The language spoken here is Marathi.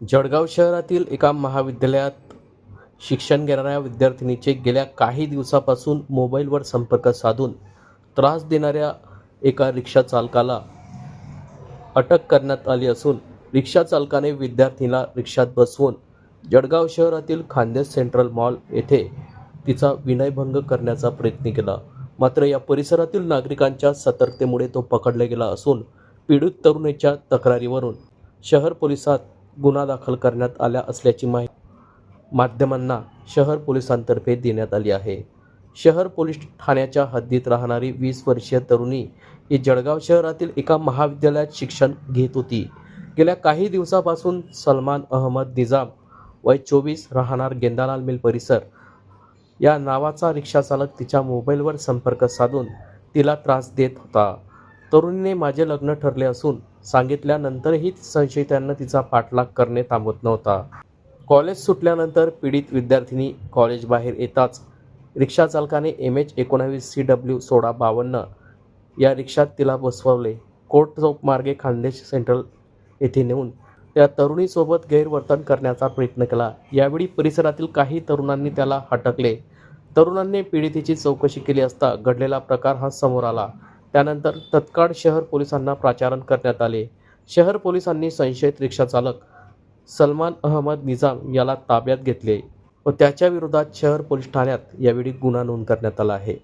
जळगाव शहरातील एका महाविद्यालयात शिक्षण घेणाऱ्या विद्यार्थिनीचे गेल्या काही दिवसापासून मोबाईलवर संपर्क साधून त्रास देणाऱ्या एका रिक्षा चालकाला अटक करण्यात आली असून रिक्षा चालकाने विद्यार्थिनीला रिक्षात बसवून जळगाव शहरातील खानदेश सेंट्रल मॉल येथे तिचा विनयभंग करण्याचा प्रयत्न केला. मात्र या परिसरातील नागरिकांच्या सतर्कतेमुळे तो पकडला गेला असून पीडित तरुणीच्या तक्रारीवरून शहर पोलिसात गुन्हा दाखल करण्यात आला असल्याची माहिती माध्यमांना शहर पोलिसांतर्फे देण्यात आली आहे. शहर पोलीस ठाण्याच्या हद्दीत राहणारी वीस वर्षीय तरुणी ही जळगाव शहरातील एका महाविद्यालयात शिक्षण घेत होती. गेल्या काही दिवसापासून सलमान अहमद निजाम वय चोवीस राहणार गेंदालाल मिल परिसर. या नावाचा रिक्षाचालक तिच्या मोबाईलवर संपर्क साधून तिला त्रास देत होता. तरुणीने माझे लग्न ठरले असून सांगितल्यानंतरही संशयितांना तिचा पाठलाग करणे थांबत नव्हता. कॉलेज सुटल्यानंतर पीडित विद्यार्थिनी कॉलेजबाहेर येताच येताच रिक्षाचालकाने एम एच एकोणावीस सी डब्ल्यू सोळा बावन्न या रिक्षात तिला बसवले. कोर्ट चौक मार्गे खानदेश सेंट्रल येथे नेऊन त्या तरुणीसोबत गैरवर्तन करण्याचा प्रयत्न केला. यावेळी परिसरातील काही तरुणांनी त्याला हटकले. तरुणांनी पीडितेची चौकशी केली असता घडलेला प्रकार हा समोर आला. त्यानंतर तत्काळ शहर पोलिसांना प्राचारण करण्यात आले. शहर पोलिसांनी संशयित रिक्षाचालक सलमान अहमद निजाम याला ताब्यात घेतले व त्याच्या विरोधात शहर पोलीस ठाण्यात यावेळी गुन्हा नोंद करण्यात आला आहे.